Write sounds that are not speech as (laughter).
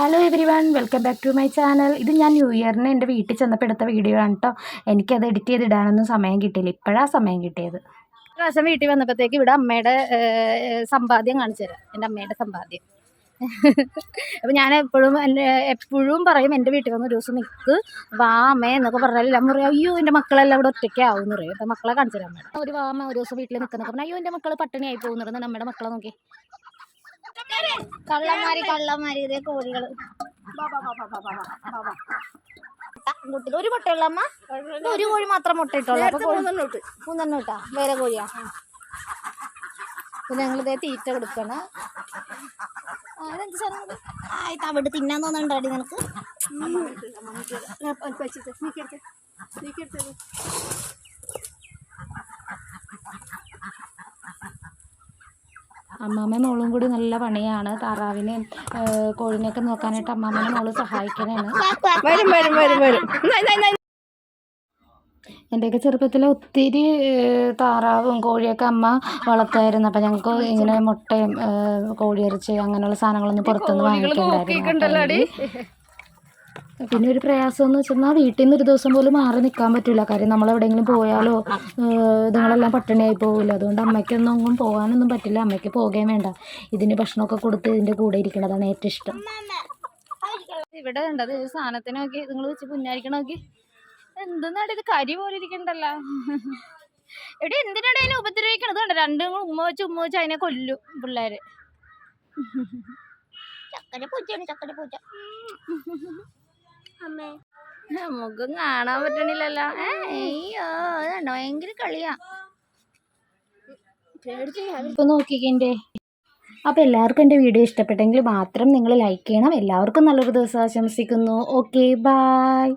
Hello everyone welcome back to my channel ഇത് ഞാൻ new ഇയറിന് എന്റെ വീട്ടിൽ ചെന്നപ്പോൾ എടുത്ത വീഡിയോ ആണ് കേട്ടോ എനിക്കത് എഡിറ്റ് ചെയ്ത് ഇടാനൊന്നും സമയം കിട്ടിയില്ല. ഇപ്പോഴാണ് സമയം കിട്ടിയത്. പ്രാവശ്യം വീട്ടിൽ വന്നപ്പോഴത്തേക്ക് ഇവിടെ അമ്മയുടെ സമ്പാദ്യം കാണിച്ചു തരാം. എന്റെ അമ്മയുടെ സമ്പാദ്യം. (laughs) അപ്പം ഞാൻ എപ്പോഴും എന്റെ എപ്പോഴും പറയും എന്റെ വീട്ടിൽ വന്ന് ഒരു ദിവസം നിൽക്ക് വാ അമ്മേ എന്നൊക്കെ പറഞ്ഞാൽ എല്ലാം പറയും. അയ്യോ എന്റെ മക്കളെല്ലാം ഇവിടെ ഒറ്റയ്ക്കാവും എന്ന് പറയും. അപ്പം മക്കളെ കാണിച്ചു തരാം അമ്മയുടെ. ഒരു വാമ അമ്മ ഒരു ദിവസം വീട്ടിൽ നിൽക്കുന്നൊക്കെ പറഞ്ഞാൽ അയ്യോ എന്റെ മക്കൾ പട്ടിണിയായി പോകുന്നുണ്ടെന്ന് നമ്മുടെ മക്കളെ നോക്കി. കള്ളന്മാര് കള്ളന്മാര് ഇതേ കോഴികൾ ഒരു മുട്ടയുള്ള അമ്മ ഒരു കോഴി മാത്രം മുട്ട ഇട്ടുള്ളൂ അപ്പൊ മൂന്നെണ്ണം ഇട്ടാ വേറെ കോഴിയാ അപ്പൊ ഞങ്ങളിതേ തീറ്റ കൊടുക്കണ അവിടെ തിന്നാൻ തോന്നുന്നുണ്ടാടി നിനക്ക് അമ്മാമ്മ മോളും കൂടി നല്ല പണിയാണ്. താറാവിനെയും കോഴിനെയൊക്കെ നോക്കാനായിട്ട് അമ്മാമ്മയും മോൾ സഹായിക്കണേണ്. വരും വരും വരും വരും. എന്റെയൊക്കെ ചെറുപ്പത്തിൽ ഒത്തിരി താറാവും കോഴിയൊക്കെ അമ്മ വളർത്തായിരുന്നു. അപ്പം ഞങ്ങൾക്ക് ഇങ്ങനെ മുട്ടയും കോഴിയിറച്ചി അങ്ങനെയുള്ള സാധനങ്ങളൊന്നും പുറത്തുനിന്ന് വാങ്ങിക്കണ്ടായിരുന്നു. പിന്നെ ഒരു പ്രയാസം എന്ന് വെച്ചാൽ വീട്ടിൽ നിന്ന് ഒരു ദിവസം പോലും മാറി നിൽക്കാൻ പറ്റില്ല കാര്യം നമ്മൾ എവിടെയെങ്കിലും പോയാലോ ഏഹ്, ഇതുങ്ങളെല്ലാം പട്ടിണിയായി പോകില്ല അതുകൊണ്ട് അമ്മയ്ക്കൊന്നും ഒന്നും പോകാനൊന്നും പറ്റില്ല. അമ്മയ്ക്ക് പോകുകയും വേണ്ട. ഇതിന് ഭക്ഷണമൊക്കെ കൊടുത്ത് ഇതിന്റെ കൂടെ ഇരിക്കണതാണ് ഏറ്റവും ഇഷ്ടം. ഇവിടെ ഉണ്ടത് ഈ സാധനത്തിന് നോക്കി. നിങ്ങൾ വെച്ച് പുന്നാരിക്കണ നോക്കി. എന്തെന്നാണ് ഇത്? കരി പോലെ ഇരിക്കണ്ടല്ലോ. എവിടെ എന്തിനാണ് അതിനെ ഉപദ്രവിക്കണത്? കണ്ട? രണ്ടും ഉമ്മ വെച്ച് ഉമ്മ വെച്ച് അതിനെ കൊല്ലും പിള്ളേര്. ചക്കര പൂച്ചയാണ് ചക്കര പൂച്ച മുഖം കാണാൻ പറ്റണില്ലല്ലോ. അയ്യോ അതുണ്ടോ ഭയങ്കര കളിയാ. ഇപ്പൊ നോക്കിക്കേ അപ്പോൾ എല്ലാവർക്കും എന്റെ വീഡിയോ ഇഷ്ടപ്പെട്ടെങ്കിൽ മാത്രം നിങ്ങൾ ലൈക്ക് ചെയ്യണം. എല്ലാവർക്കും നല്ലൊരു ദിവസം ആശംസിക്കുന്നു. Okay bye